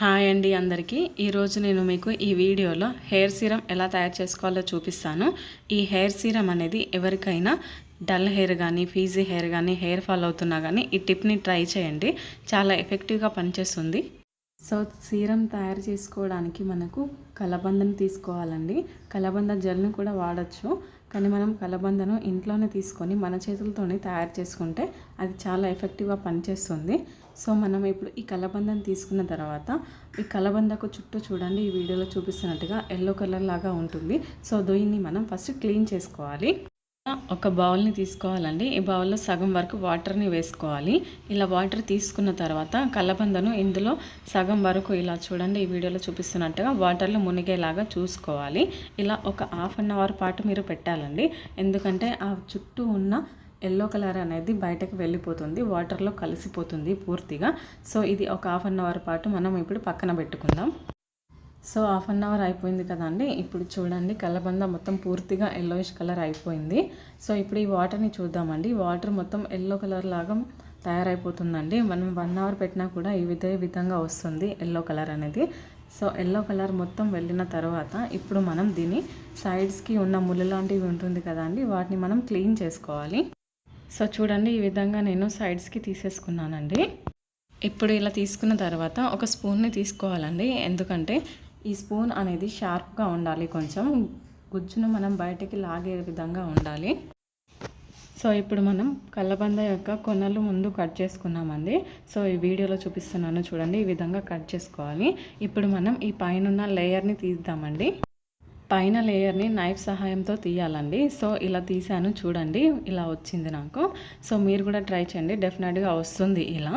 Hi అండి అందరికీ. ఈరోజు నేను మీకు ఈ వీడియోలో హెయిర్ సీరం ఎలా తయారు చేసుకోవాలో చూపిస్తాను. ఈ హెయిర్ సీరం అనేది ఎవరికైనా డల్ హెయిర్ కానీ ఫీజీ హెయిర్ కానీ హెయిర్ ఫాల్ అవుతున్నా కానీ ఈ టిప్ని ట్రై చేయండి. చాలా ఎఫెక్టివ్గా పనిచేస్తుంది. సో సీరం తయారు చేసుకోవడానికి మనకు కలబందని తీసుకోవాలండి. కలబంద జెల్ని కూడా వాడచ్చు. కానీ మనం కలబందను ఇంట్లోనే తీసుకొని మన చేతులతోనే తయారు చేసుకుంటే అది చాలా ఎఫెక్టివ్గా పనిచేస్తుంది. సో మనం ఇప్పుడు ఈ కలబందను తీసుకున్న తర్వాత ఈ కలబందకు చుట్టూ చూడండి ఈ వీడియోలో చూపిస్తున్నట్టుగా ఎల్లో కలర్ లాగా ఉంటుంది. సో దీన్ని మనం ఫస్ట్ క్లీన్ చేసుకోవాలి. ఒక బౌల్ని తీసుకోవాలండి. ఈ బౌల్లో సగం వరకు వాటర్ని వేసుకోవాలి. ఇలా వాటర్ తీసుకున్న తర్వాత కలబందను ఇందులో సగం వరకు ఇలా చూడండి ఈ వీడియోలో చూపిస్తున్నట్టుగా వాటర్లో మునిగేలాగా చూసుకోవాలి. ఇలా ఒక హాఫ్ అన్ అవర్ పాటు మీరు పెట్టాలండి. ఎందుకంటే ఆ చుట్టూ ఉన్న ఎల్లో కలర్ అనేది బయటకు వెళ్ళిపోతుంది వాటర్లో కలిసిపోతుంది పూర్తిగా. సో ఇది ఒక హాఫ్ అన్ అవర్ పాటు మనం ఇప్పుడు పక్కన పెట్టుకుందాం. సో హాఫ్ అన్ అవర్ అయిపోయింది కదండి ఇప్పుడు చూడండి కలబంద మొత్తం పూర్తిగా ఎల్లోయిష్ కలర్ అయిపోయింది. సో ఇప్పుడు ఈ వాటర్ని చూద్దామండి. వాటర్ మొత్తం ఎల్లో కలర్ లాగా తయారైపోతుందండి. మనం వన్ అవర్ పెట్టినా కూడా ఈ విధే విధంగా వస్తుంది ఎల్లో కలర్ అనేది. సో ఎల్లో కలర్ మొత్తం వెళ్ళిన తర్వాత ఇప్పుడు మనం దీన్ని సైడ్స్కి ఉన్న ముళ్ళు లాంటివి ఉంటుంది కదండి వాటిని మనం క్లీన్ చేసుకోవాలి. సో చూడండి ఈ విధంగా నేను సైడ్స్కి తీసేసుకున్నానండి. ఇప్పుడు ఇలా తీసుకున్న తర్వాత ఒక స్పూన్ని తీసుకోవాలండి. ఎందుకంటే ఈ స్పూన్ అనేది షార్ప్గా ఉండాలి కొంచెం. గుజ్జును మనం బయటికి లాగే విధంగా ఉండాలి. సో ఇప్పుడు మనం కళ్ళబంద యొక్క కొనలు ముందు కట్ చేసుకున్నామండి. సో ఈ వీడియోలో చూపిస్తున్నాను చూడండి ఈ విధంగా కట్ చేసుకోవాలి. ఇప్పుడు మనం ఈ పైన లేయర్ని తీద్దామండి. పైన లేయర్ని నైఫ్ సహాయంతో తీయాలండి. సో ఇలా తీసాను చూడండి ఇలా వచ్చింది నాకు. సో మీరు కూడా ట్రై చేయండి డెఫినెట్గా వస్తుంది ఇలా.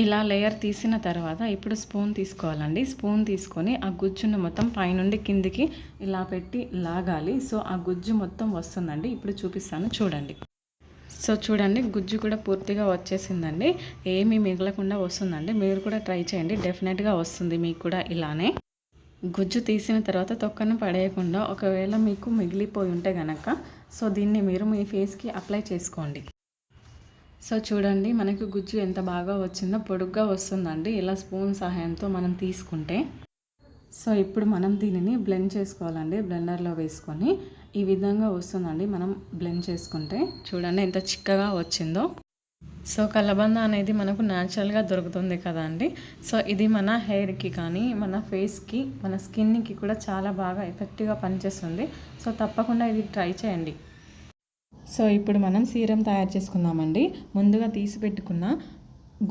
ఇలా లేయర్ తీసిన తర్వాత ఇప్పుడు స్పూన్ తీసుకోవాలండి. స్పూన్ తీసుకొని ఆ గుజ్జును మొత్తం పైనుండి కిందికి ఇలా పెట్టి లాగాలి. సో ఆ గుజ్జు మొత్తం వస్తుందండి. ఇప్పుడు చూపిస్తాను. చూడండి. సో చూడండి. గుజ్జు కూడా పూర్తిగా వచ్చేసిందండి. ఏమీ మిగలకుండా వస్తుందండి. మీరు కూడా ట్రై చేయండి. డెఫినెట్గా వస్తుంది మీకు కూడా ఇలానే. గుజ్జు తీసిన తర్వాత తొక్కను పడేయకుండా ఒకవేళ మీకు మిగిలిపోయి ఉంటే గనక సో దీన్ని మీరు మీ ఫేస్కి అప్లై చేసుకోండి. సో చూడండి మనకి గుజ్జు ఎంత బాగా వచ్చిందో పొడుగ్గా వస్తుందండి. ఇలా స్పూన్ సహాయంతో మనం తీసుకుంటే. సో ఇప్పుడు మనం దీనిని బ్లెండ్ చేసుకోవాలండి బ్లెండర్లో వేసుకొని. ఈ విధంగా వస్తుందండి మనం బ్లెండ్ చేసుకుంటే. చూడండి ఎంత చిక్కగా వచ్చిందో. సో కలబంద అనేది మనకు న్యాచురల్గా దొరుకుతుంది కదండి. సో ఇది మన హెయిర్కి కానీ మన ఫేస్కి మన స్కిన్కి కూడా చాలా బాగా ఎఫెక్టివ్గా పనిచేస్తుంది. సో తప్పకుండా ఇది ట్రై చేయండి. సో ఇప్పుడు మనం సీరం తయారు చేసుకుందామండి. ముందుగా తీసి పెట్టుకున్న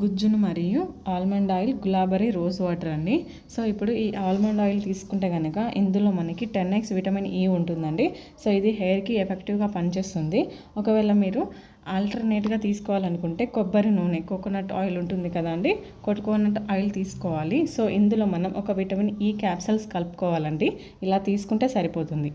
గుజ్జును మరియు ఆల్మండ్ ఆయిల్ గులాబరీ రోజ్ వాటర్ అండి. సో ఇప్పుడు ఈ ఆల్మండ్ ఆయిల్ తీసుకుంటే కనుక ఇందులో మనకి టెన్ ఎక్స్ విటమిన్ ఈ ఉంటుందండి. సో ఇది హెయిర్కి ఎఫెక్టివ్గా పనిచేస్తుంది. ఒకవేళ మీరు ఆల్టర్నేట్గా తీసుకోవాలనుకుంటే కొబ్బరి నూనె కోకోనట్ ఆయిల్ ఉంటుంది కదండి కోకోనట్ ఆయిల్ తీసుకోవాలి. సో ఇందులో మనం ఒక విటమిన్ ఈ క్యాప్సల్స్ కలుపుకోవాలండి. ఇలా తీసుకుంటే సరిపోతుంది.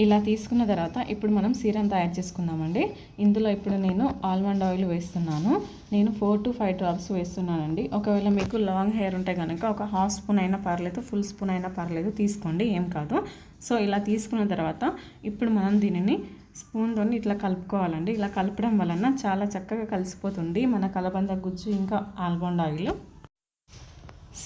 ఇలా తీసుకున్న తర్వాత ఇప్పుడు మనం సీరం తయారు చేసుకుందామండి. ఇందులో ఇప్పుడు నేను ఆల్మండ్ ఆయిల్ వేస్తున్నాను. నేను ఫోర్ టు ఫైవ్ డ్రాప్స్ వేస్తున్నానండి. ఒకవేళ మీకు లాంగ్ హెయిర్ ఉంటే కనుక ఒక హాఫ్ స్పూన్ అయినా పర్లేదు ఫుల్ స్పూన్ అయినా పర్లేదు తీసుకోండి ఏం కాదు. సో ఇలా తీసుకున్న తర్వాత ఇప్పుడు మనం దీనిని స్పూన్తో ఇట్లా కలుపుకోవాలండి. ఇలా కలపడం వలన చాలా చక్కగా కలిసిపోతుంది. మన కలబంద గుజ్జు ఇంకా ఆల్మండ్ ఆయిల్.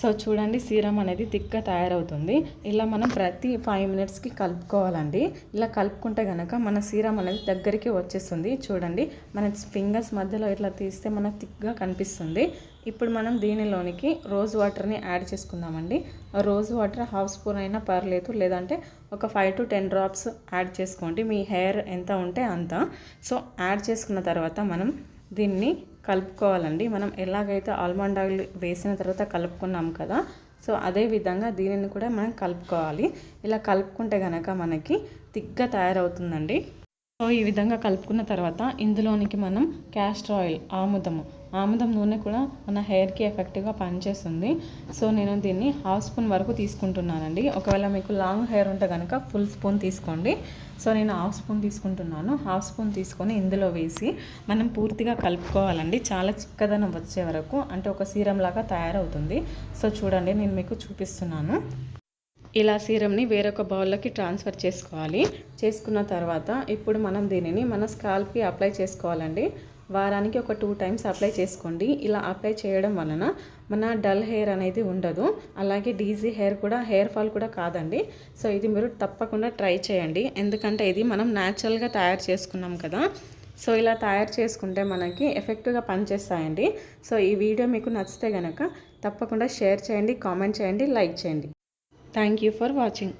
సో చూడండి సీరం అనేది థిక్గా తయారవుతుంది. ఇలా మనం ప్రతి ఫైవ్ మినిట్స్కి కలుపుకోవాలండి. ఇలా కలుపుకుంటే కనుక మన సీరం అనేది దగ్గరికి వచ్చేస్తుంది. చూడండి మన ఫింగర్స్ మధ్యలో ఇట్లా తీస్తే మనకు థిక్గా కనిపిస్తుంది. ఇప్పుడు మనం దీనిలోనికి రోజ్ వాటర్ని యాడ్ చేసుకుందామండి. రోజ్ వాటర్ హాఫ్ స్పూన్ అయినా పర్లేదు లేదంటే ఒక five to ten drops add చేసుకోండి. మీ హెయిర్ ఎంత ఉంటే అంత. సో యాడ్ చేసుకున్న తర్వాత మనం దీన్ని కలుపుకోవాలండి. మనం ఎలాగైతే ఆల్మండ్ ఆయిల్ వేసిన తర్వాత కలుపుకున్నాం కదా సో అదే విధంగా దీనిని కూడా మనం కలుపుకోవాలి. ఇలా కలుపుకుంటే కనుక మనకి తిగ్గా తయారవుతుందండి. సో ఈ విధంగా కలుపుకున్న తర్వాత ఇందులోనికి మనం క్యాస్టర్ ఆయిల్ ఆముదము ఆముదం నూనె కూడా మన హెయిర్కి ఎఫెక్టివ్గా పనిచేస్తుంది. సో నేను దీన్ని హాఫ్ స్పూన్ వరకు తీసుకుంటున్నానండి. ఒకవేళ మీకు లాంగ్ హెయిర్ ఉంటే కనుక ఫుల్ స్పూన్ తీసుకోండి. సో నేను హాఫ్ స్పూన్ తీసుకుంటున్నాను. హాఫ్ స్పూన్ తీసుకొని ఇందులో వేసి మనం పూర్తిగా కలుపుకోవాలండి. చాలా చిక్కదనం వచ్చే వరకు అంటే ఒక సీరం లాగా తయారవుతుంది. సో చూడండి నేను మీకు చూపిస్తున్నాను. ఇలా సీరంని వేరొక బౌల్లోకి ట్రాన్స్ఫర్ చేసుకోవాలి. చేసుకున్న తర్వాత ఇప్పుడు మనం దీనిని మన స్కాల్ప్కి అప్లై చేసుకోవాలండి. వారానికి ఒక టూ టైమ్స్ అప్లై చేసుకోండి. ఇలా అప్లై చేయడం వలన మన డల్ హెయిర్ అనేది ఉండదు. అలాగే డీజీ హెయిర్ కూడా హెయిర్ ఫాల్ కూడా కాదండి. సో ఇది మీరు తప్పకుండా ట్రై చేయండి. ఎందుకంటే ఇది మనం న్యాచురల్గా తయారు చేసుకున్నాం కదా. సో ఇలా తయారు చేసుకుంటే మనకి ఎఫెక్టివ్గా పనిచేస్తాయండి. సో ఈ వీడియో మీకు నచ్చితే కనుక తప్పకుండా షేర్ చేయండి కామెంట్ చేయండి లైక్ చేయండి. Thank you for watching